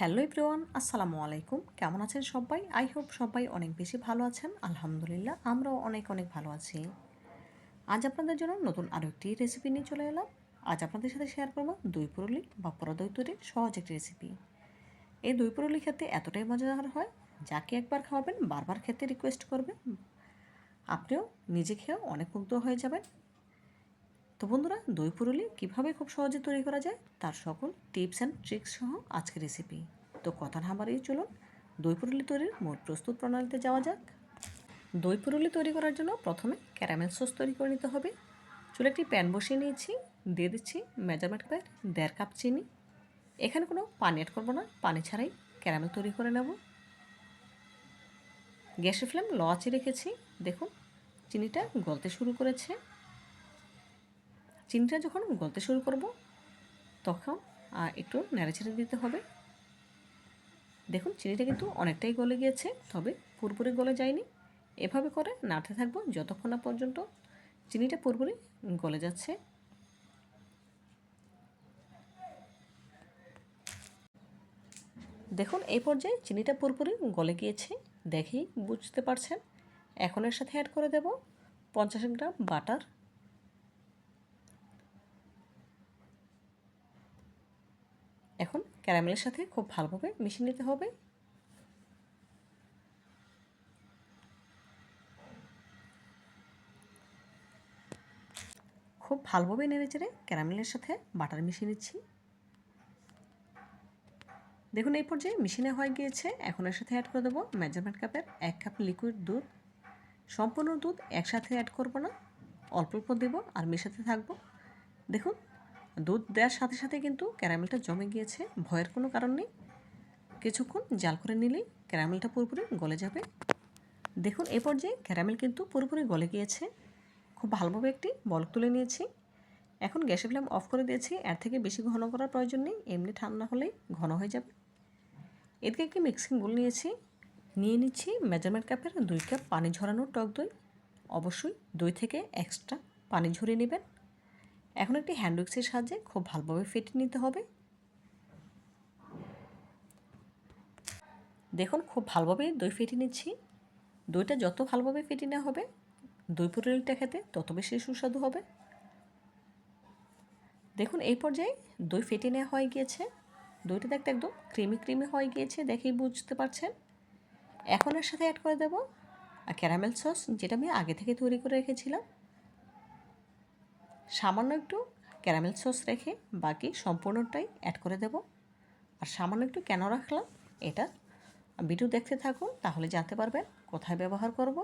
Hello everyone, আসসালামু আলাইকুম। কেমন আছেন সবাই? আই হোপ সবাই অনেক বেশি ভালো আছেন। আলহামদুলিল্লাহ, আমরাও অনেক অনেক ভালো আছি। আজ আপনাদের জন্য নতুন আরও একটি রেসিপি নিয়ে চলে এলাম। আজ আপনাদের সাথে শেয়ার করব দই পুরুলি বা পোড়া দই তৈরির সহজ একটি রেসিপি এই দই পুরুলি খেতে এতটাই মজাদার হয়, যাকে একবার খাওয়াবেন, বারবার খেতে রিকোয়েস্ট করবে আপনিও নিজে খেয়েও অনেক মুগ্ধ হয়ে যাবেন। তো বন্ধুরা, দই পুরুলি কীভাবে খুব সহজে তৈরি করা যায় তার সকল টিপস অ্যান্ড ট্রিক্স সহ আজকের রেসিপি তো কথা না বাড়িয়ে চলুন, দই পুরুলি তৈরির মোট প্রস্তুত প্রণালীতে যাওয়া যাক। দই পুরুলি তৈরি করার জন্য প্রথমে ক্যারামেল সস তৈরি করে নিতে হবে। চুলে একটি প্যান বসিয়ে নিয়েছি, দিয়ে দিচ্ছি মেজারমেন্ট কাপের দেড় কাপ চিনি। এখানে কোনো পানি অ্যাড করব না, পানি ছাড়াই ক্যারামেল তৈরি করে নেব। গ্যাসের ফ্লেম লো আঁচে রেখেছি। দেখুন, চিনিটা গলতে শুরু করেছে। চিনিটা যখন গলতে শুরু করব, তখন একটু নেড়েচেড়ে দিতে হবে। দেখুন, চিনিটা কিন্তু অনেকটাই গলে গিয়েছে, তবে পুরোপুরি গলে যায়নি। এভাবে করে নাড়তে থাকব যতক্ষণ না পর্যন্ত চিনিটা পুরোপুরি গলে যাচ্ছে। দেখুন, এই পর্যায়ে চিনিটা পুরোপুরি গলে গিয়েছে, দেখেই বুঝতে পারছেন। এখন এর সাথে অ্যাড করে দেব পঞ্চাশ গ্রাম বাটার এখন ক্যারামেলের সাথে খুব ভালোভাবে মিশিয়ে নিতে হবে। খুব ভালোভাবে নেড়ে চেড়ে ক্যারামেলের সাথে বাটার মিশিয়ে নিচ্ছি। দেখুন, এই পর্যায়ে মিশিনে হয়ে গিয়েছে। এখন এর সাথে অ্যাড করে দেবো মেজারমেন্ট কাপের এক কাপ লিকুইড দুধ। সম্পূর্ণ দুধ একসাথে অ্যাড করব না, অল্প অল্প দেবো আর মেশাতে থাকব। দেখুন দুধ দেওয়ার সাথে সাথে কিন্তু ক্যারামেলটা জমে গিয়েছে। ভয়ের কোনো কারণ নেই। কিছুক্ষণ জাল করে নিলেই ক্যারামেলটা পুরোপুরি গলে যাবে। দেখুন, এ পর্যায়ে ক্যারামেল কিন্তু পুরোপুরি গলে গিয়েছে। খুব ভালোভাবে একটি বলক তুলে নিয়েছি। এখন গ্যাসের ফ্লেম অফ করে দিয়েছি। এর থেকে বেশি ঘন করার প্রয়োজন নেই। এমনি ঠান্ডা হলেই ঘন হয়ে যাবে। এদিকে একটি মিক্সিং গুল নিয়েছি। নিয়ে নিচ্ছি মেজারমেন্ট কাপের দুই কাপ পানি ঝরানো টক দই। অবশ্যই দই থেকে এক্সট্রা পানি ঝরিয়ে নেবেন। এখন একটি হ্যান্ড উইক্সের সাহায্যে খুব ভালোভাবে ফেটে নিতে হবে। দেখুন, খুব ভালোভাবে দই ফেটে নিচ্ছি। দইটা যত ভালোভাবে ফেটে নেওয়া হবে, দই পুরুলিটা খেতে তত বেশি সুস্বাদু হবে। দেখুন, এই পর্যায়ে দই ফেটে নেওয়া হয়ে গিয়েছে। দইটা দেখতে একদম ক্রিমি ক্রিমি হয়ে গিয়েছে দেখেই বুঝতে পারছেন। এখন এর সাথে অ্যাড করে দেবো ক্যারামেল সস যেটা আমি আগে থেকে তৈরি করে রেখেছিলাম। সামান্য একটু ক্যারামেল সস রেখে বাকি সম্পূর্ণটাই অ্যাড করে দেব। আর সামান্য একটু কেন রাখলাম, এটা ভিডিও দেখতে থাকুন, তাহলে জানতে পারবেন কোথায় ব্যবহার করব।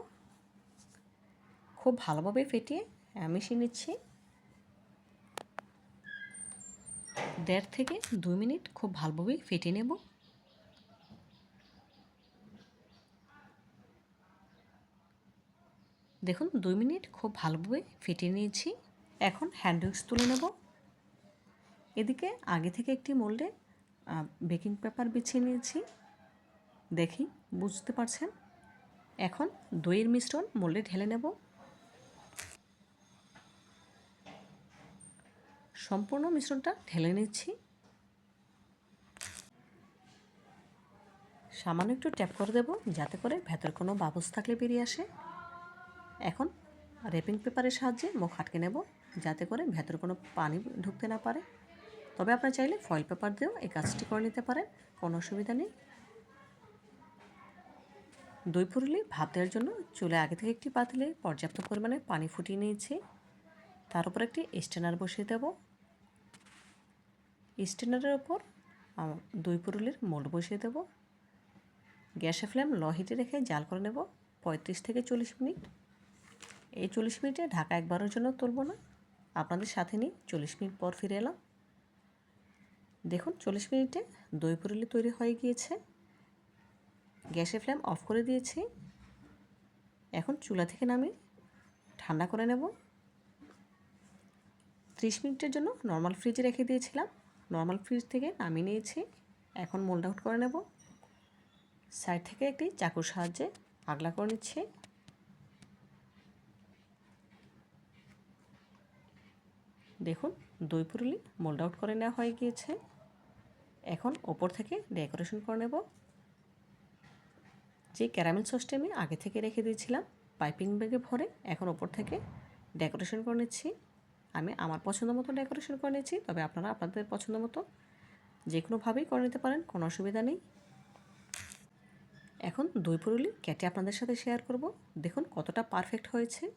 খুব ভালোভাবে ফেটিয়ে মিশিয়ে নিচ্ছি। দেড় থেকে দুই মিনিট খুব ভালোভাবে ফেটিয়ে নেব। দেখুন, দুই মিনিট খুব ভালোভাবে ফেটিয়ে নিয়েছি। এখন হ্যান্ড উইক্স তুলে নেব। এদিকে আগে থেকে একটি মোল্ডে বেকিং পেপার বিছিয়ে নিয়েছি। দেখি, বুঝতে পারছেন? এখন দইয়ের মিশ্রণ মোল্ডে ঢেলে নেব। সম্পূর্ণ মিশ্রণটা ঢেলে নিচ্ছি। সামান্য একটু ট্যাপ করে দেব, যাতে করে ভেতর কোনো বাবুস থাকলে বেরিয়ে আসে। এখন রেপিং পেপারের সাহায্যে মুখ আটকে নেব। যাতে করে ভেতরে কোনো পানি ঢুকতে না পারে। তবে আপনারা চাইলে ফয়েল পেপার দিয়েও এই কাজটি করে নিতে পারেন, কোনো অসুবিধা নেই। দই ফুরুলি ভাত দেওয়ার জন্য চুলে আগে থেকে একটি পাতিলে পর্যাপ্ত পরিমাণে পানি ফুটিয়ে নিয়েছি। তার উপর একটি স্টেনার বসিয়ে দেব। স্টেনারের ওপর দই পুরুলির মোল্ড বসিয়ে দেব। গ্যাসে ফ্লেম লো হিটে রেখে জাল করে নেব পঁয়ত্রিশ থেকে চল্লিশ মিনিট। এই চল্লিশ মিনিটে ঢাকা একবারের জন্য তুলব না। আপনাদের সাথে নিয়ে চল্লিশ মিনিট পর ফিরে এলাম। দেখুন, চল্লিশ মিনিটে দই পুরুলি তৈরি হয়ে গিয়েছে। গ্যাসের ফ্লেম অফ করে দিয়েছি। এখন চুলা থেকে নামি ঠান্ডা করে নেব। ত্রিশ মিনিটের জন্য নর্মাল ফ্রিজে রেখে দিয়েছিলাম। নর্মাল ফ্রিজ থেকে নামিয়ে নিয়েছি। এখন মোল্ড আউট করে নেব। সাইড থেকে একটি চাকুর সাহায্যে আগলা করে নিচ্ছে। দেখুন, দই পুরুলি মোল্ড আউট করে নেওয়া হয়ে গিয়েছে। এখন ওপর থেকে ডেকোরেশন করে নেব। যে ক্যারামেল সসটি আমি আগে থেকে রেখে দিয়েছিলাম পাইপিং ব্যাগে ভরে এখন ওপর থেকে ডেকোরেশন করে নিচ্ছি। আমি আমার পছন্দ মতো ডেকোরেশন করে নিচ্ছি তবে আপনারা আপনাদের পছন্দ মতো যে কোনোভাবেই করে নিতে পারেন, কোনো অসুবিধা নেই। এখন দই পুরুলি কেটে আপনাদের সাথে শেয়ার করব। দেখুন কতটা পারফেক্ট হয়েছে।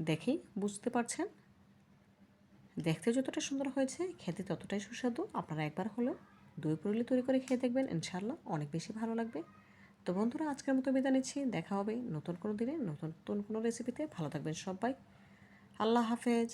দেখেই বুঝতে পারছেন। দেখতে যতটা সুন্দর হয়েছে, খেতে ততটাই সুস্বাদু। আপনারা একবার হলেও দই পুরুলি তৈরি করে খেয়ে দেখবেন ইনশাল্লাহ অনেক বেশি ভালো লাগবে। তো বন্ধুরা, আজকের মতো বিদায় নিচ্ছি। দেখা হবে নতুন কোনো দিনে, নতুন নতুন কোনো রেসিপিতে ভালো থাকবেন সবাই। আল্লাহ হাফেজ।